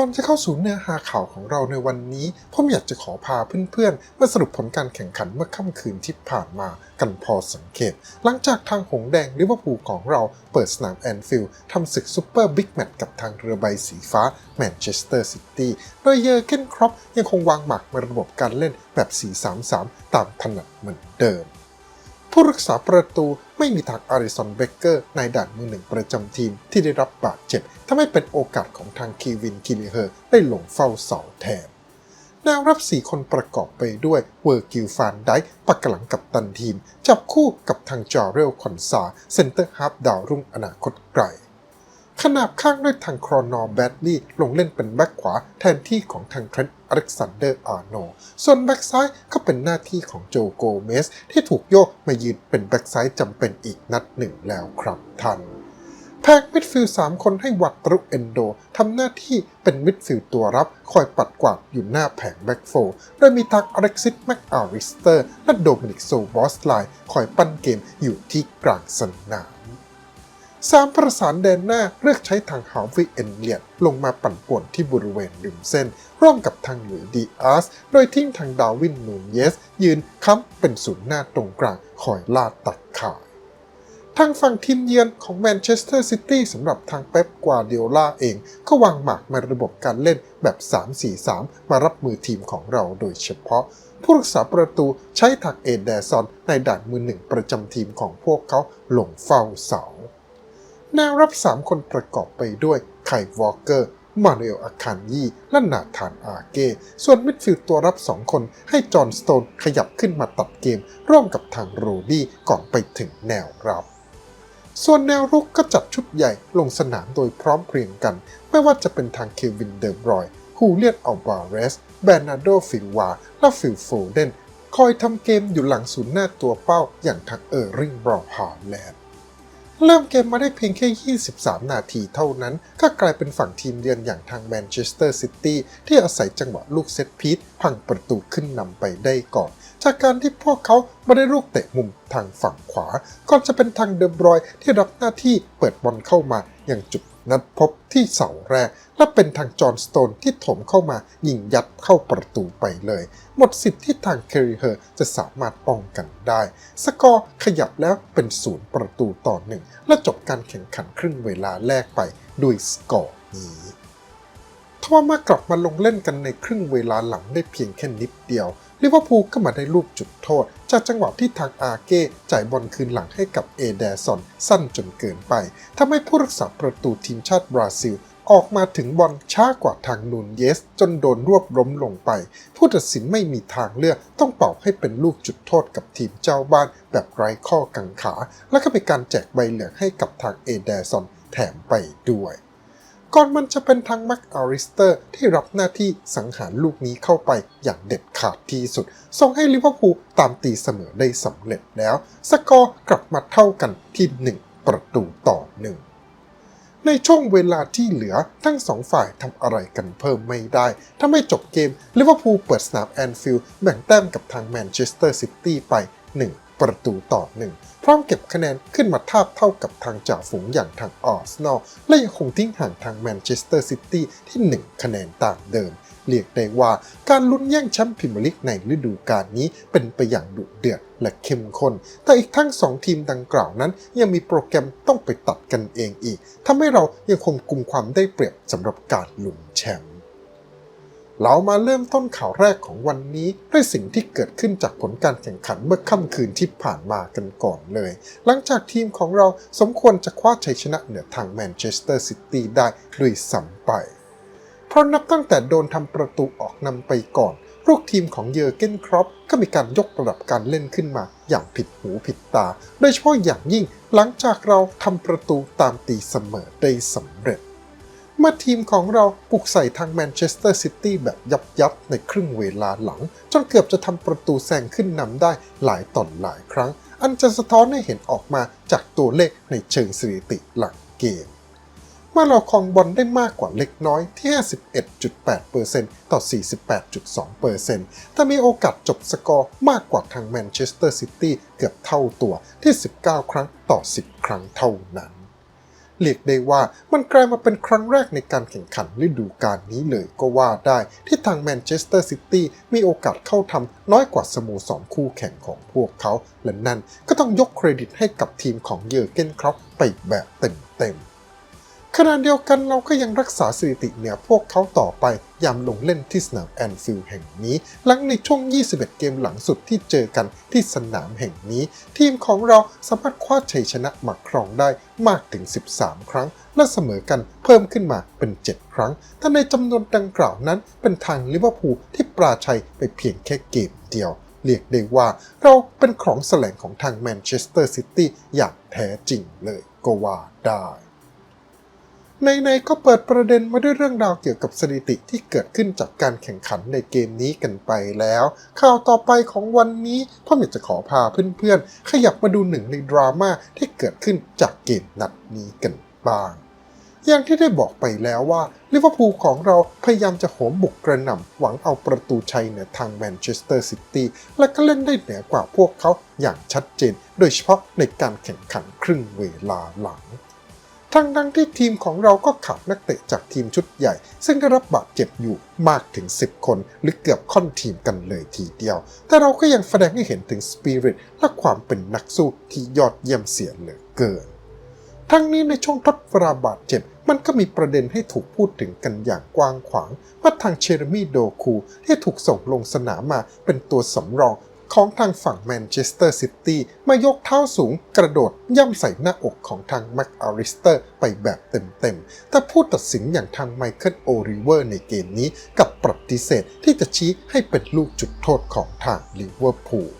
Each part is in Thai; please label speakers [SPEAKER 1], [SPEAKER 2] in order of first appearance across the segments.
[SPEAKER 1] ก่อนจะเข้าสู่เนื้อหาข่าวของเราในวันนี้ ผมอยากจะขอพาเพื่อนๆ มาสรุปผลการแข่งขันเมื่อค่ำคืนที่ผ่านมากันพอสังเกต หลังจากทางหงแดงลิเวอร์พูลของเราเปิดสนามแอนฟิลด์ทำศึกซูเปอร์บิ๊กแมตช์กับทางเรือใบสีฟ้าแมนเชสเตอร์ซิตี้โดยเยอร์เกนครอปยังคงวางหมากในระบบการเล่นแบบ 4-3-3 ตามถนัดเหมือนเดิม ผู้รักษาประตูไม่มีทางอาริสันเบเกอร์ในด่านมือหนึ่งประจำทีมที่ได้รับบาดเจ็บทำให้เป็นโอกาสของทางคีวินคิลิเฮอร์ได้หลงเฝ้าเสาแทนแนวรับสี่คนประกอบไปด้วยเวอร์กิลฟานได้ปักหลังกับตันทีม จับคู่กับทางจอเรลคอนซาเซนเตอร์ฮาร์ฟดาวรุ่งอนาคตไกล ขนาบข้างด้วยทางครอนอร์แบดลี่ลงเล่นเป็นแบ็คขวาแทนที่ของทางเทรนต์อเล็กซานเดอร์อาร์โน ส่วนแบ็คซ้ายก็เป็นหน้าที่ของโจโกเมส ที่ถูกโยกมายืนเป็นแบ็คซ้ายจำเป็นอีกนัดหนึ่งแล้วครับท่านแพ็กมิดฟิลด์สามคนให้วัตรุเอนโดทำหน้าที่เป็นมิดฟิลด์ตัวรับ คอยปัดกวาดอยู่หน้าแผงแบ็กโฟร์โดยมีทางอเล็กซิสแม็กอาริสเตอร์ และโดมินิกโซบอสไลน์คอยปั้นเกมอยู่ที่กลางสนาม สามประสานแดนหน้าเลือกใช้ทางฮาวิเอนเลียดลงมาปั่นป่วนที่บริเวณริมเส้น ร่วมกับทางหลุยดีอาร์ส โดยทิ้งทางดาวินนูนเยส ยืนค้ำเป็นศูนย์หน้าตรงกลางคอยลาดตัดขาดทางฝั่งทีมเยือนของแมนเชสเตอร์ซิตี้สำหรับทางเป๊ปกวาเดียล่าเอง ก็วางหมากมาระบบการเล่นแบบ 3-4-3 มารับมือทีมของเราโดยเฉพาะ ผู้รักษาประตูใช้ทักเอเดซอนในด่านมือหนึ่งประจำทีมของพวกเขาหลงเฝ้าเสา แนวรับ 3 คนประกอบไปด้วยไควอลเกอร์ มานูเอลอาคานยีและนาธานอาเก้ส่วนมิดฟิลด์ตัวรับ 2 คนให้จอห์นสโตนขยับขึ้นมาตัดเกม ร่วมกับทางโรดี้ก่อนไปถึงแนวรับ ส่วนแนวรุกก็จัดชุดใหญ่ลงสนามโดยพร้อมเพรียงกัน ไม่ว่าจะเป็นทางเควินเดอร์รอยฮูเลียนอัลบาเรสแบรนาโดฟิลวา และฟิลโฟเดนคอยทำเกมอยู่หลังศูนย์หน้าตัวเป้าอย่างทางเออร์ริงบรอฮาแลนด์ เริ่มเกมมาได้เพียงแค่ 23 นาทีเท่านั้น ก็กลายเป็นฝั่งทีมเยือนอย่างทางแมนเชสเตอร์ซิตี้ที่อาศัยจังหวะลูกเซตพีทพังประตูขึ้นนำไปได้ก่อน จากการที่พวกเขาไม่ได้ลูกเตะมุมทางฝั่งขวา ก่อนจะเป็นทางเดอบรอยที่รับหน้าที่เปิดบอลเข้ามาอย่างจุดนัดพบที่เสาแรก และเป็นทางจอห์นสโตนที่ถมเข้ามายิงยัดเข้าประตูไปเลย หมดสิทธิ์ที่ทางเคอริเฮอร์จะสามารถป้องกันได้ สกอร์ขยับแล้วเป็นศูนย์ประตูต่อหนึ่งและจบการแข่งขันครึ่งเวลาแรกไปด้วยสกอร์นี้ ทว่ามากลับมาลงเล่นกันในครึ่งเวลาหลังได้เพียงแค่นิดเดียวลิเวอร์พูลก็มาได้ลูกจุดโทษ จากจังหวะที่ทางอาเก้จ่ายบอลคืนหลังให้กับเอเดซอนสั้นจนเกินไปทำให้ผู้รักษาประตูทีมชาติบราซิล ออกมาถึงบอลช้ากว่าทางนูนเยส จนโดนรวบล้มลงไป ผู้ตัดสินไม่มีทางเลือกต้องเป่าให้เป็นลูกจุดโทษกับทีมเจ้าบ้าน แบบไร้ข้อกังขา และก็เป็นการแจกใบเหลืองให้กับทางเอเดซอนแถมไปด้วย ก่อนมันจะเป็นทางแม็กอาริสเตอร์ที่รับหน้าที่สังหารลูกนี้เข้าไปอย่างเด็ดขาดที่สุด ส่งให้ลิเวอร์พูลตามตีเสมอได้สำเร็จแล้ว สกอร์กลับมาเท่ากันที่ 1 ประตูต่อหนึ่งในช่วงเวลาที่เหลือทั้งสองฝ่ายทำอะไรกันเพิ่มไม่ได้ ถ้าไม่จบเกมลิเวอร์พูลเปิดสนามแอนฟิลด์แบ่งแต้มกับทางแมนเชสเตอร์ซิตี้ไป 1 ประตูต่อหนึ่งพร้อมเก็บคะแนนขึ้นมาทาบเท่ากับทางจ่าฝูงอย่างทางอาร์เซนอลและยังคงทิ้งห่างทางแมนเชสเตอร์ซิตี้ที่ 1 คะแนนต่ามเดิม เรียกได้ว่าการลุ้นแย่งแชมป์พรีเมียร์ลีกในฤดูกาลนี้เป็นไปอย่างดุเดือดและเข้มข้น แต่อีกทั้ง 2 ทีมดังกล่าวนั้น ยังมีโปรแกรมต้องไปตัดกันเองอีกทำให้เรายังคงกุมความได้เปรียบสำหรับการลุ้นแชมป์ เรามาเริ่มต้นข่าวแรกของวันนี้ด้วยสิ่งที่เกิดขึ้นจากผลการแข่งขันเมื่อค่ำคืนที่ผ่านมากันก่อนเลย หลังจากทีมของเราสมควรจะคว้าชัยชนะเหนือทางแมนเชสเตอร์ซิตี้ได้ด้วยซ้ำไป เพราะนับตั้งแต่โดนทำประตูออกนำไปก่อน ลูกทีมของเยอร์เกนครอปก็มีการยกระดับการเล่นขึ้นมา อย่างผิดหูผิดตา โดยเฉพาะอย่างยิ่งหลังจากเราทำประตูตามตีเสมอได้สำเร็จ เมื่อทีมของเราปลุกใส่ทางแมนเชสเตอร์ซิตี้แบบยับยับในครึ่งเวลาหลัง จนเกือบจะทำประตูแซงขึ้นนำได้หลายต่อนหลายครั้ง อันจะสะท้อนให้เห็นออกมาจากตัวเลขในเชิงสถิติหลังเกม เมื่อเราครองบอลได้มากกว่าเล็กน้อยที่ 51.8%ต่อ 48.2%แต่มีโอกาสจบสกอร์มากกว่าทางแมนเชสเตอร์ซิตี้เกือบเท่าตัวที่ 19 ครั้งต่อ 10 ครั้งเท่านั้น เรียกได้ว่ามันกลายมาเป็นครั้งแรกในการแข่งขันฤดูกาลนี้เลยก็ว่าได้ที่ทางแมนเชสเตอร์ซิตี้มีโอกาสเข้าทำน้อยกว่าสโมสรคู่แข่งของพวกเขา และนั่นก็ต้องยกเครดิตให้กับทีมของเยอร์เกนครอปไปแบบเต็มๆ ขณะเดียวกันเราก็ยังรักษาสถิติเหนือพวกเขาต่อไปยามลงเล่นที่สนามแอนฟิลด์แห่งนี้ หลังในช่วง 21 เกมหลังสุดที่เจอกันที่สนามแห่งนี้ ทีมของเราสามารถคว้าชัยชนะมาครองได้มากถึง 13 ครั้ง และเสมอกันเพิ่มขึ้นมาเป็น 7 ครั้ง แต่ในจำนวนดังกล่าวนั้นเป็นทางลิเวอร์พูลที่ปราชัยไปเพียงแค่เกมเดียวเรียกได้ว่าเราเป็นของแสลงของทางแมนเชสเตอร์ซิตี้อย่างแท้จริงเลยก็ว่าได้ ในๆก็เปิดประเด็นมาด้วยเรื่องราวเกี่ยวกับสถิติที่เกิดขึ้นจากการแข่งขันในเกมนี้กันไปแล้ว ข่าวต่อไปของวันนี้พ่ออยากจะขอพาเพื่อนๆ ขยับมาดูหนึ่งในดราม่าที่เกิดขึ้นจากเกมนัดนี้กันบ้าง อย่างที่ได้บอกไปแล้วว่าลิเวอร์พูลของเราพยายามจะโหมบุกกระหน่ำหวังเอาประตูชัยเหนือทางแมนเชสเตอร์ซิตี้และก็เล่นได้เหนือกว่าพวกเขาอย่างชัดเจน โดยเฉพาะในการแข่งขันครึ่งเวลาหลัง ทั้งดังที่ทีมของเราก็ขาดนักเตะจากทีมชุดใหญ่ ซึ่งได้รับบาดเจ็บอยู่มากถึง 10 คน หรือเกือบค่อนทีมกันเลยทีเดียว แต่เราก็ยังแสดงให้เห็นถึงสปิริตและความเป็นนักสู้ที่ยอดเยี่ยมเสียเหลือเกิน ทั้งนี้ในช่วงทดเวลาบาดเจ็บมันก็มีประเด็นให้ถูกพูดถึงกันอย่างกว้างขวางว่าทางเชเรมีโดคูที่ถูกส่งลงสนามมาเป็นตัวสำรอง ของทางฝั่งแมนเชสเตอร์ซิตี้มายกเท้าสูงกระโดดย่ำใส่หน้าอกของทางแม็กอาริสเตอร์ไปแบบเต็มๆ แต่ผู้ตัดสินอย่างทางไมเคิลโอริเวอร์ในเกมนี้กับปฏิเสธที่จะชี้ให้เป็นลูกจุดโทษของทางลิเวอร์พูล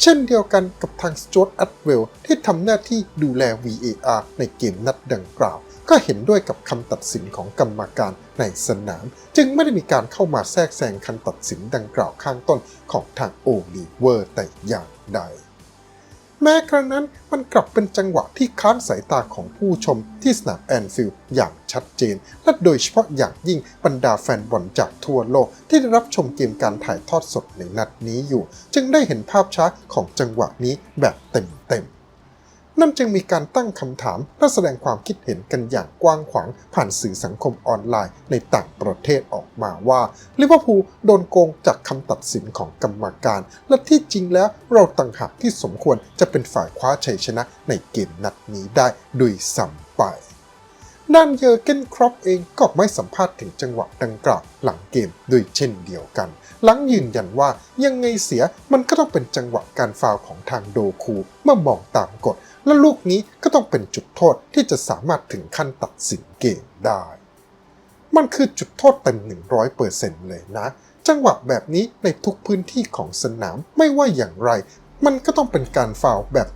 [SPEAKER 1] เช่นเดียวกันกับทางสจวตอัตเวลที่ทำหน้าที่ดูแล VAR ในเกมนัดดังกล่าว ก็เห็นด้วยกับคำตัดสินของกรรมการในสนาม จึงไม่ได้มีการเข้ามาแทรกแซงคำตัดสินดังกล่าวข้างต้นของทางโอลิเวอร์แต่อย่างใด แม้กระนั้นมันกลับเป็นจังหวะที่ค้านสายตาของผู้ชมที่สนามแอนฟิลด์อย่างชัดเจน และโดยเฉพาะอย่างยิ่งบรรดาแฟนบอลจากทั่วโลกที่ได้รับชมเกมการถ่ายทอดสดในนัดนี้อยู่ จึงได้เห็นภาพช้าของจังหวะนี้แบบเต็มๆ นั่นจึงมีการตั้งคำถามและแสดงความคิดเห็นกันอย่างกว้างขวางผ่านสื่อสังคมออนไลน์ในต่างประเทศออกมาว่าลิเวอร์พูลโดนโกงจากคำตัดสินของกรรมการ และที่จริงแล้วเราต่างหากที่สมควรจะเป็นฝ่ายคว้าชัยชนะในเกมนัดนี้ได้โดยซ้ำไปด้านเยอร์เกนครอปเองก็ไม่สัมภาษณ์ถึงจังหวะดังกล่าวหลังเกมด้วยเช่นเดียวกัน หลังยืนยันว่ายังไงเสียมันก็ต้องเป็นจังหวะการฟาวของทางโดคูเมื่อมองตามกฎ และลูกนี้ก็ต้องเป็นจุดโทษที่จะสามารถถึงขั้นตัดสินเกมได้ มันคือจุดโทษเต็ม 100%เลยนะ จังหวะแบบนี้ในทุกพื้นที่ของสนามไม่ว่าอย่างไร มันก็ต้องเป็นการฟาวแบบ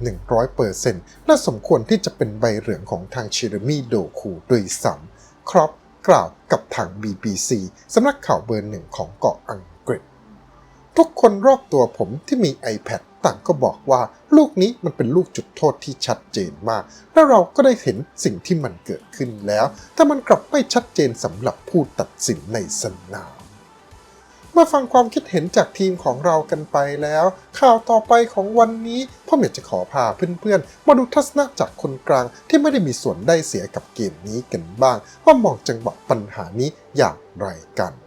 [SPEAKER 1] 100%และสมควรที่จะเป็นใบเหลืองของทางเชเรมีโดคูด้วยซ้ำครอปกล่าวกับทาง BBC สำนักข่าวเบอร์หนึ่งของเกาะอังกฤษ ทุกคนรอบตัวผมที่มี iPad ต่างก็บอกว่าลูกนี้มันเป็นลูกจุดโทษที่ชัดเจนมาก และเราก็ได้เห็นสิ่งที่มันเกิดขึ้นแล้ว แต่มันกลับไม่ชัดเจนสำหรับผู้ตัดสินในสนามเมื่อฟังความคิดเห็นจากทีมของเรากันไปแล้ว ข่าวต่อไปของวันนี้พ่อเมียจะขอพาเพื่อนๆ มาดูทัศนะจากคนกลางที่ไม่ได้มีส่วนได้เสียกับเกมนี้กันบ้าง ว่ามองจังหวะปัญหานี้อย่างไรกัน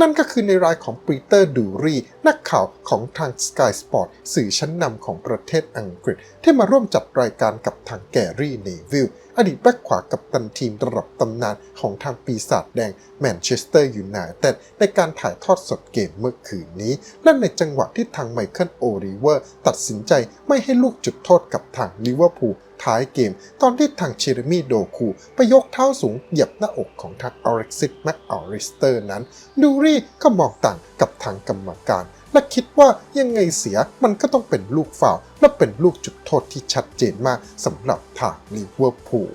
[SPEAKER 1] นั่นก็คือในรายของปีเตอร์ดูรีนักข่าวของทาง Sky Sport สื่อชั้นนำของประเทศอังกฤษ ที่มาร่วมจัดรายการกับทางแกรี่เนวิลอดีตแบ็คขวากับตันทีมระดับตำนานของทางปีศาจแดงแมนเชสเตอร์ยูไนเต็ดในการถ่ายทอดสดเกมเมื่อคืนนี้ และในจังหวะที่ทางไมเคิลโอริเวอร์ ตัดสินใจไม่ให้ลูกจุดโทษกับทางลิเวอร์พูล ท้ายเกม ตอนที่ทางเชเรมีโดคูไปยกเท้าสูงเหยียบหน้าอกของทางอเร็กซิสแมคออริสเตอร์นั้น ดูรี่ก็มองต่างกับทางกรรมการ และคิดว่ายังไงเสียมันก็ต้องเป็นลูกฟาลและเป็นลูกจุดโทษที่ชัดเจนมากสำหรับทางลิเวอร์พูล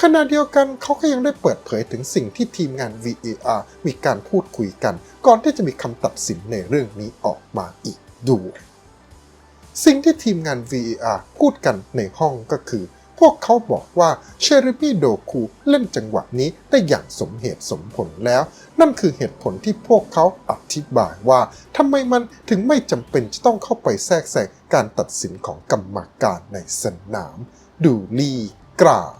[SPEAKER 1] ขณะเดียวกันเขาก็ยังได้เปิดเผยถึงสิ่งที่ทีมงาน VAR มีการพูดคุยกัน ก่อนที่จะมีคำตัดสินในเรื่องนี้ออกมาอีกด้วย สิ่งที่ทีมงาน VAR พูดกันในห้องก็คือ พวกเขาบอกว่าเชอรมีโดคูเล่นจังหวะนี้ได้อย่างสมเหตุสมผลแล้ว นั่นคือเหตุผลที่พวกเขาอธิบายว่าทำไมมันถึงไม่จำเป็นจะต้องเข้าไปแทรกแซงการตัดสินของกรรมการในสนาม ดูลีกล่าว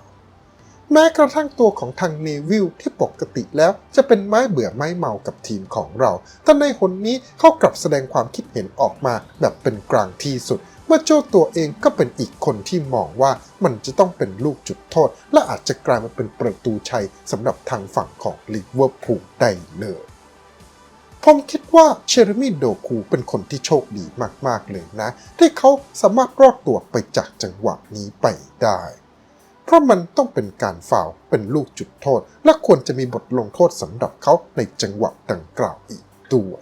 [SPEAKER 1] แม้กระทั่งตัวของทางเนวิลที่ปกติแล้วจะเป็นไม้เบื่อไม้เมากับทีมของเรา แต่ในหนนี้เขากลับแสดงความคิดเห็นออกมาแบบเป็นกลางที่สุด เมื่อโจ้ตัวเองก็เป็นอีกคนที่มองว่ามันจะต้องเป็นลูกจุดโทษ และอาจจะกลายมาเป็นประตูชัยสำหรับทางฝั่งของลิเวอร์พูลได้เลยผมคิดว่าเชอร์มี่โดคูเป็นคนที่โชคดีมาก ๆ เลยนะ ที่เขาสามารถรอดตัวไปจากจังหวะนี้ไปได้ เพราะมันต้องเป็นการฝ่าวเป็นลูกจุดโทษ และควรจะมีบทลงโทษสำหรับเขาในจังหวะดังกล่าวอีกด้วย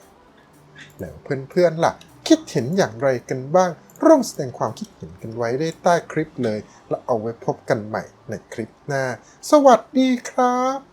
[SPEAKER 1] แล้วเพื่อนๆล่ะ คิดเห็นอย่างไรกันบ้าง ร่วมแสดงความคิดเห็นกันไว้ได้ใต้คลิปเลย แล้วเอาไว้พบกันใหม่ในคลิปหน้า สวัสดีครับ